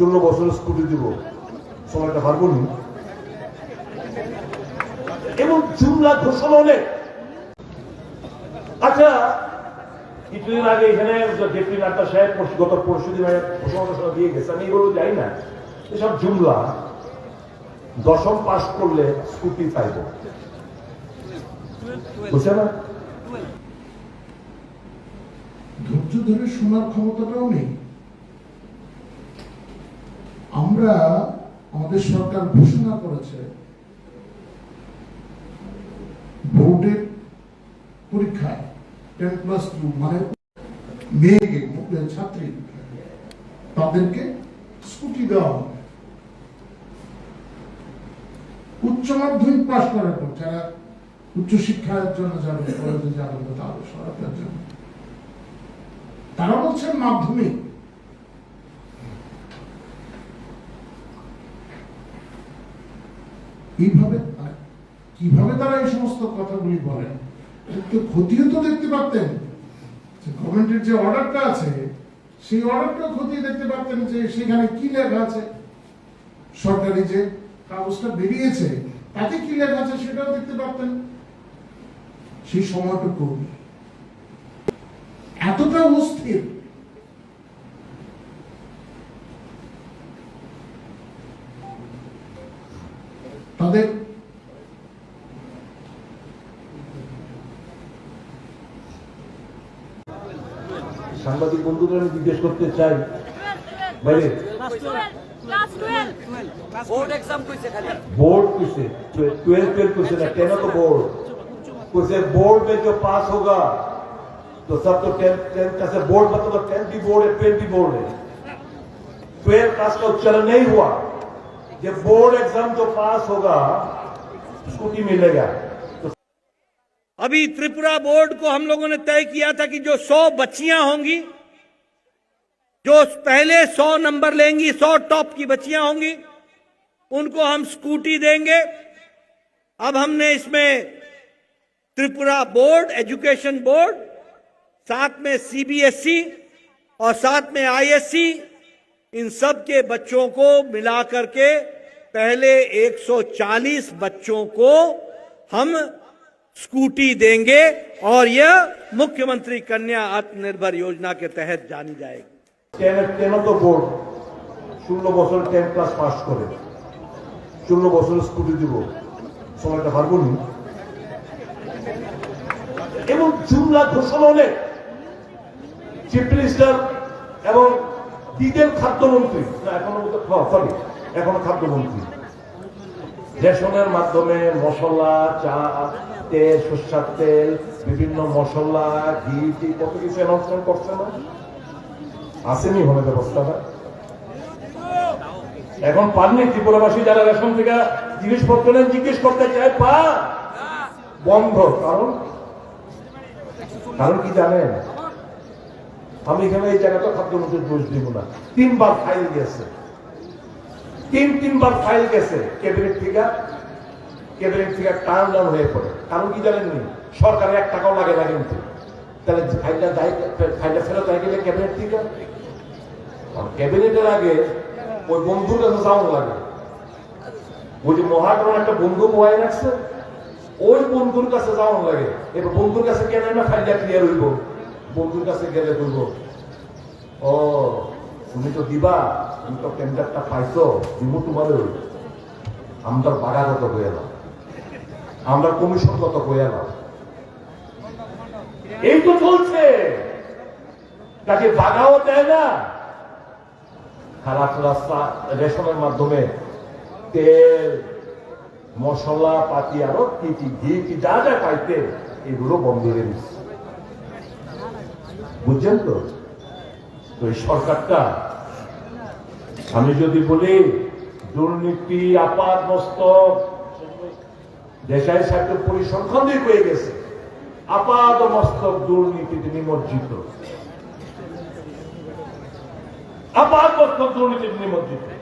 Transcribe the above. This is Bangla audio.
ষোলো বছর স্কুটি দিব। সময়টা পারব নি এবং জুমলা ঘোষণা অনেক আচ্ছা কিছুদিন আগে এখানে ডেপুটি নাট্টা সাহেব গত পরশু দিন ঘোষণা ঘোষণা দিয়ে গেছে। আমি এগুলো যাই না। এসব জুমলা দশম পাস করলে স্কুটি পাইব। বুঝছে না? ধৈর্য ধরে শোনার ক্ষমতাটাও নেই। আমরা আমাদের সরকার ঘোষণা করেছে বোর্ডের পরীক্ষায় টেন প্লাস টু মানে মেয়েকে ছাত্রী, তাদেরকে স্কুটি দেওয়া হবে। উচ্চ মাধ্যমিক পাশ করার পর যারা উচ্চ শিক্ষার জন্য যাবে কলেজে যাবেন বা তাদের সরকারের জন্য। তারা বলছেন মাধ্যমিক। এইভাবে কীভাবে তারা এই সমস্ত কথাগুলি বলেন? ক্ষতিও তো দেখতে পারতেন। গভর্নমেন্টের যে অর্ডারটা আছে, সেই অর্ডারটাও খতিয়ে দেখতে পারতেন যে সেখানে কি লেখা আছে। সরকারি যে কাগজটা বেরিয়েছে, তাতে কি লেখা আছে সেটাও দেখতে পারতেন। সেই সময়টুকু। এতটা অস্থির তাদের সাংবাদিক বন্ধুদের আমি জিজ্ঞেস করতে চাই বাইরে ক্লাস টুয়েলভ বোর্ড এক্সাম কইছে খালি बोर्ड किसे ट्वेल्थ ट्वेल्थ क्वेश्चन है टेन तो बोर्ड कुछ बोर्ड में जो पास होगा तो सब तो टेंथ टेंथ का से बोर्ड मतलब तो टेंथ भी बोर्ड है ट्वेल्थ भी बोर्ड है ट्वेल्थ क्लास का उच्चारण नहीं हुआ जब बोर्ड एग्ज़ाम जो पास होगा स्कूटी मिलेगा। अभी त्रिपुरा बोर्ड को हम लोगों ने तय किया था कि जो सौ बच्चियाँ होंगी, जो पहले सौ नंबर लेंगी, सौ टॉप की बच्चियाँ होंगी, उनको हम स्कूटी देंगे। अब हमने इसमें त्रिपुरा बोर्ड, एजुकेशन बोर्ड, साथ में सीबीएसई और साथ में आईएससी इन सब के बच्चों को मिला करके पहले 140 बच्चों को हम स्कूटी देंगे और यह मुख्यमंत्री कन्या आत्मनिर्भर योजना के तहत जानी जाएगी টেন টেন তো বোর্ড ষোলো বছর টেন ক্লাস পাস করে ষোলো বছর স্কুটি দিব সময়টা পারবো নি এবং জুমলা ঘোষণা অনেক চিফ মিনিস্টার এবং দ্বিতীয় খাদ্যমন্ত্রী। এখনও সরি এখনও খাদ্যমন্ত্রী। রেশনের মাধ্যমে মশলা, চা, তেল, সর্ষার তেল, বিভিন্ন মশলা, ঘি, টি, কত কিছু অ্যানাউন্সমেন্ট করছে না? আসেনি হবে ব্যবস্থাটা। এখন পাননি ত্রিপুরাবাসী যারা রেশন থেকে জিনিসপত্র নেন, জিজ্ঞেস করতে চায়, পা বন্ধ। কারণ কারণ কি জানেন? আমি এখানে এই জায়গাটা খাদ্যমন্ত্রীর দোষ দিব না। তিনবার ফাইল গেছে। তিন, তিনবার ফাইল গেছে। ক্যাবিনেট থেকে ক্যাবিনেট থেকে টার্ন ডাউন হয়ে পড়ে। কারণ কি জানেননি? সরকারের এক টাকাও লাগে না কিন্তু। তাহলে ফাইলটা ফাইলটা ফেরত হয়ে গেলে ক্যাবিনেট ক্যাবিনেটের আগে ওই বন্ধুর কাছে যাওয়ার লাগে। ওই যে একটা বন্ধু মোবাইল রাখছে, ওই বন্ধুর কাছে যাওয়ার লাগে। এবার বন্ধুর কাছে কেন না ফাইলটা ক্লিয়ার হইব? বন্ধুর কাছে গেলে করব ও, তুমি তো দিবা তুমি তো টেন্ডারটা পাইছো, দিব তোমার আমরা বাগাগত হয়ে এলাম। আমরা কমিশনগত হয়ে এলাম। এই তো চলছে। তাকে বাগাও দেয় না। খারাপ রাস্তা রেশনের মাধ্যমে তেল, মশলা, পাতি, আরও কি কি, ঘি কি, যা যা পাইতে, এগুলো বন্ধ হয়ে দিচ্ছে। বুঝছেন তো? এই সরকারটা, আমি যদি বলি, দুর্নীতি আপাত মস্তক দেশাই সাহেব পরিসংখ্যান দিয়ে হয়ে গেছে। আপাত মস্তক দুর্নীতিতে নিমজ্জিত। আপাত মস্তক দুর্নীতিতে নিমজ্জিত।